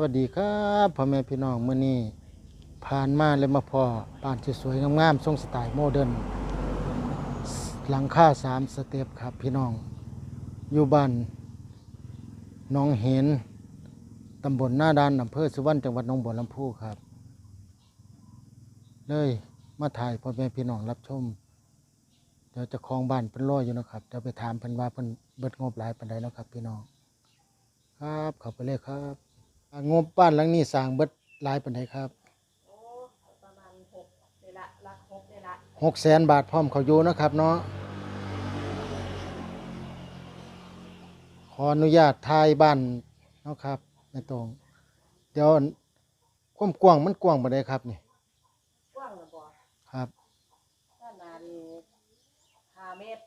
วัสดีครับพ่อแม่พี่น้องเมื้อนี้ผ่านมาเลยมาพอบ้านสวยๆงามๆทรงสไตล์โมเดิร์นหลังคาสามสเต็ปครับพี่น้อง อยู่บ้านน้องเห็นตำบลหน้าดานอำเภอสุวรรณจังหวัดหนองบัวลำพูครับ เลยมาถ่ายพ่อแม่พี่น้องรับชมเดี๋ยวจะคลองบ้านเพิ่นร้อยอยู่นะครับเดี๋ยวไปถามเพิ่นว่าเพิ่นเบิดงบหลายปานใดนะครับพี่น้อง ครับข้าไปเลยครับ งบบ้านหลังนี้สร้างเบิดหลายปานใดครับโอ้ประมาณหกเลยละลักหกเลยละหกแสนบาทพร้อมเขาอยู่นะครับเนาะขออนุญาตทายบ้านเนาะครับในตรงเดี๋ยวความกว้างมันกว้างปานใดครับนี่กว้างหรือบ่ครับด้านหน้านี่ห้าเมตร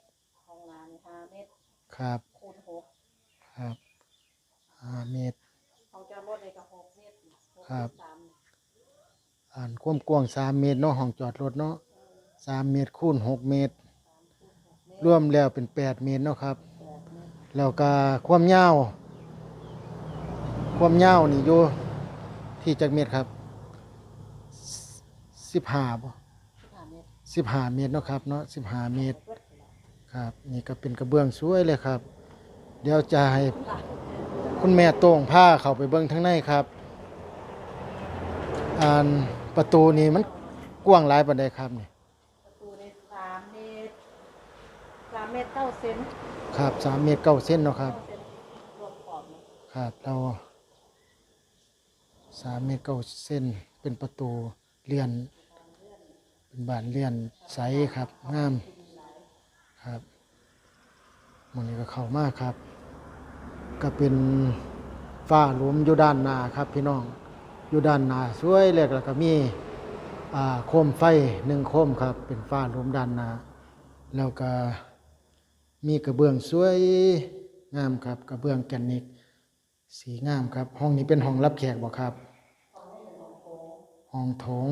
ห้องน้ำนี่ห้าเมตรครับคูณหกครับห้าเมตรห้องจอด รถเลยก็หกเมตรหกครับสามอ่านความกว้างสามเมตรเนาะห้องจอดรถเนาะสามเมตรคูณหกเมตร รวมแล้วเป็นแปดเมตรเนาะครับ แล้วก็ความยาว ความยาวนี่อยู่ที่จักเมตรครับสิบห้าบ่สิบห้าเมตรเนาะครับเนาะสิบห้าเมตร ครับ นี่ก็เป็นกระเบื้องสวยเลยครับ เดี๋ยวจะให้ คุณแม่โต้งผ้าเข้าไปเบิ้งทั้งในครับอ่านประตูนี่มันกว้างหลายปานใดครับนี่ประตูในสามเมตรสามเมตรเก้าเซนครับสามเมตรเก้าเส้นเนาะครับ เก้าเซนรวมขอบนะครับเราสามเมตรเก้าเส้นเป็นประตูเลียนเป็นบานเลียนใสครับงามครับมันนี้ก็เข้ามากครับ ก็เป็นฝ้าหลวมอยู่ด้านหน้าครับพี่น้อง อยู่ด้านหน้าสวยเลยแล้วก็มีโคมไฟหนึ่งโคมครับ เป็นฝ้าหลวมด้านหน้าแล้วก็มีกระเบื้องสวยงามครับ กระเบื้องแกนิก สีงามครับ ห้องนี้เป็นห้องรับแขกบ่ครับ ห้องโถง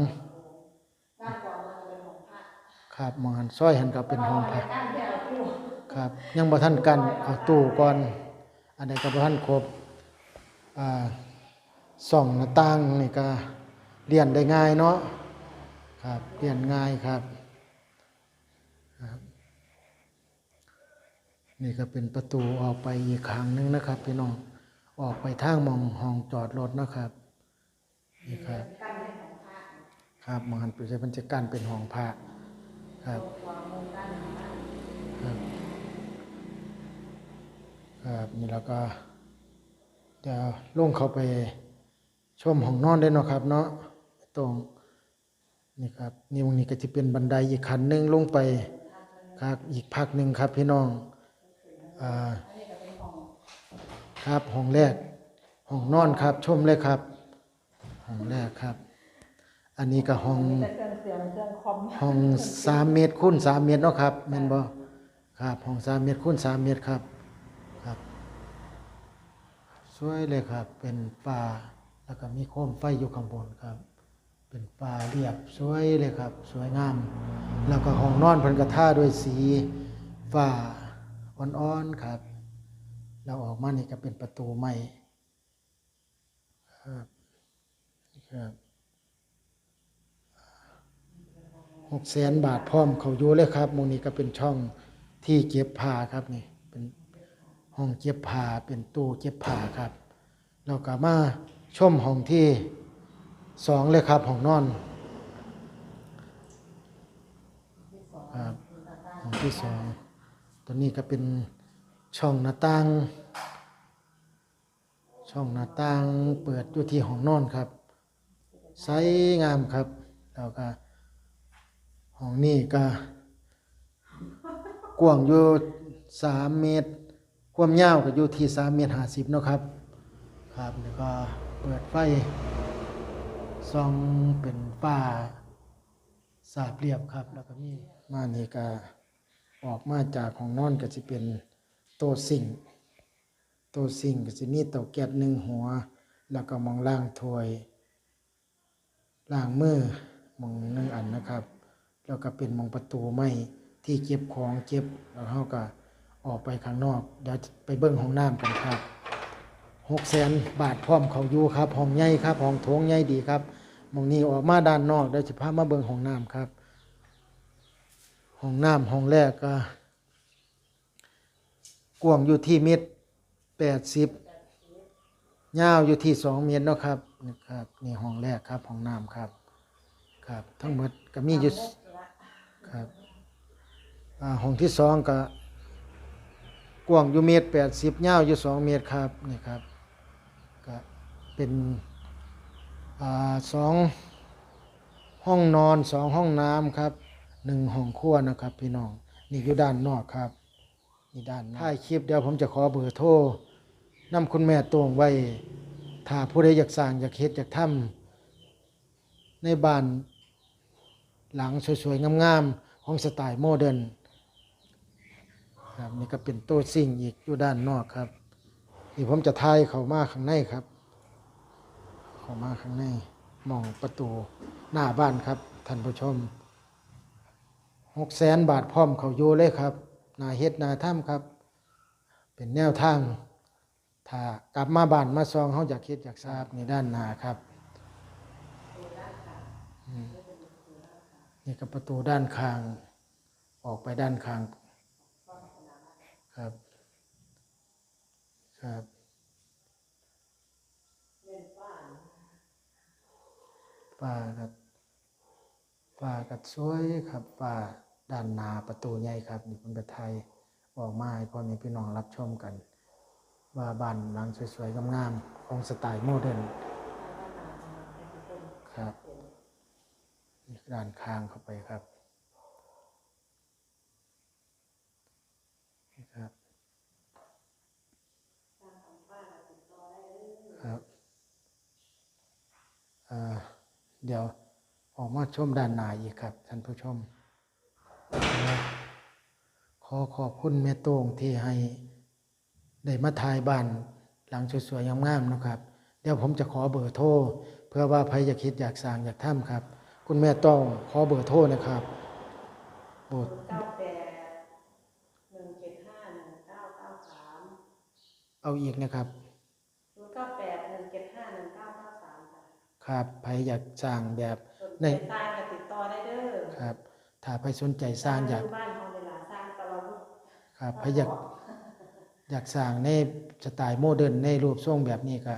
ด้องพระครับมองหันซอยหันก็เป็นห้องพักด้าครับ ยังบ่ทันกันเอาตู้ก่อน อันใดก็บ่ทันครบอ่าส่องหน้าต่างนี่ก็เรียนได้ง่ายเนาะครับเรียนง่ายครับ นี่ก็เป็นประตูออกไปอีกครั้งหนึงนะครับพี่น้องออกไปทางมองห้องจอดรถนะครับนี่ครับครับมองหันไปใช้พันจกันเป็นห้องพระครับครับ ครับนี่แล้วก็เดี๋ยวลงเข้าไปชมห้องนอนได้เนาะครับ เนาะตรงนี่ครับนี่ตรงนี้ก็จะเป็นบันไดอีกขั้นหนึ่งลงไปครับอีกพักหนึ่งครับพี่น้องอ่าครับห้องแรกห้องนอนครับ ชมเลยครับห้องแรกครับ อันนี้ก็ห้องห้องสามเมตรคูณสามเมตรเนาะครับแม่นบ่ครับห้องสามเมตรคูณสามเมตรครับ วยเลยครับ เป็นป่าแล้วก็มีโคมไฟอยู่ข้างบนครับ เป็นป่าเรียบสวยเลยครับ สวยงาม แล้วก็ห้องนอนพิ่นก็ท่าด้วยสีฟ้าอ่อนๆครับแล้วออกมานี่ก็เป็นประตูไม้ครับนี่ครับหกแสนบาทพร้อมเขาอยู่เลยครับมองนี้ก็เป็นช่องที่เก็บผ้าครับนี่ ห้องเก็บผ้าเป็นตู้เก็บผ้าครับเราก็มาชมห้องที่สองเลยครับห้องนอนครับห้องที่สองตัวนี้ก็เป็นช่องหน้าต่าง ช่องหน้าต่างเปิดอยู่ที่ห้องนอนครับใสงามครับแล้วก็ห้องนี้ก็กว้างอยู่สามเมตร ความยาวก็อยู่ที่สามเมตรห้าสิบเนาะครับ ครับแล้วก็เปิดไฟส่องเป็นฝ้าสาบเรียบครับ แล้วก็มีมานี่ก็ออกมาจากของนอนก็จะเป็นโต๊ะซิงโต๊ะซิงก็จะมีเตาแก๊สหนึ่งหัว แล้วก็มองล่างถ้วยล้างมือมองหนึ่งอันนะครับ แล้วก็เป็นมองประตูไม้ที่เก็บของเก็บแล้วเขาก็ ออกไปข้างนอก เดี๋ยวไปเบิ้งห้องน้ำกันครับหกแสนบาทพร้อมเขาอยู่ครับห้องใหญ่ครับห้องโถงใหญ่ดีครับมองนี้ออกมาด้านนอกเดี๋ยวจะพามาเบิ่งห้องน้ำครับห้องน้ำห้องแรกก็กว้างอยู่ที่เมตรแปดสิบยาวอยู่ที่สองเมตรเนาะครับนี่ครับนี่ห้องแรกครับห้องน้ำครับ ครับ ทั้งหมดก็มีอยู่ครับอ่าห้องที่สองก็ กว้างอยู่เมตรแปดสิบยาวอยู่สองเมตรครับนี่ครับก็เป็นอสองห้องนอนสองห้องน้ำครับหนึ่งห้องครัวนะครับ พี่น้องนี่อยู่ด้านนอกครับนี่ด้านท้ายคลิปเดี๋ยวผมจะขอเบอร์โทรนำคุณแม่ตวงไว้ถ้าผู้ใดอยากสร้างอยากเฮ็ดอยากทำในบ้านหลังสวยๆงามๆห้องสไตล์โมเดิร์น ครับ นี่ก็เป็นโต๊ะซิ่งอีกอยู่ด้านนอกครับนี่ผมจะทายเข้ามาข้างในครับ เข้ามาข้างในมองประตูหน้าบ้านครับท่านผู้ชมหกแสนบาทพร้อมเขาอยู่เลยครับนาเฮ็ดนาถ้ำครับ เป็นแนวทาง ถ้ากลับมาบ้านมาซองเขาอยากคิดอยากทราบในด้านนาครับนี่ก็ประตูด้านข้าง ออกไปด้านข้าง ครับ ครับป่ากับป่ากับสวยครับป่าด้านนาประตูใหญ่ครับนี่เป็นประไทยออกมาให้พ่อแม่พี่น้องรับชมกัน ว่าบ้านหลังสวยๆงามๆของสไตล์โมเดิร์นครับนี่ด้านข้างเข้าไปครับนี่ครับ ครับอ่า เดี๋ยวออกมาชมด้านหน้าอีกครับท่านผู้ชม ขอขอบคุณแม่โต้งที่ให้ได้มาถ่ายบ้านหลังสวยๆงามๆเนาะครับ เดี๋ยวผมจะขอเบอร์โทรเพื่อว่าใครอยากคิดอยากสร้างอยากทำครับ คุณแม่ต้องขอเบอร์โทรนะครับโบเก้าแปดหนึ่งเจ็ดห้าหนึ่งเก้าเก้าสามเอาอีกนะครับ ค่ะครับใครอยากสร้างแบบสนในใจสร้างก็ติดต่อได้เด้อครับถ้าใครสนใจสร้างอยากบ้านของเวลาสร้างตลอดครับใครอยากอยากสร้างในสไตล์โมเดิร์นในรูปทรงแบบนี้ก็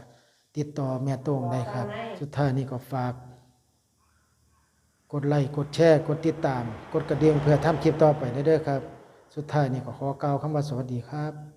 ติดต่อแม่โต้งได้ครับ สุดท้ายนี้ก็ฝาก กดไลค์กดแชร์กดติดตาม กดกระดิ่งเพื่อทำคลิปต่อไปเด้อครับ สุดท้ายนี้ก็ขอกล่าวคำว่าสวัสดีครับ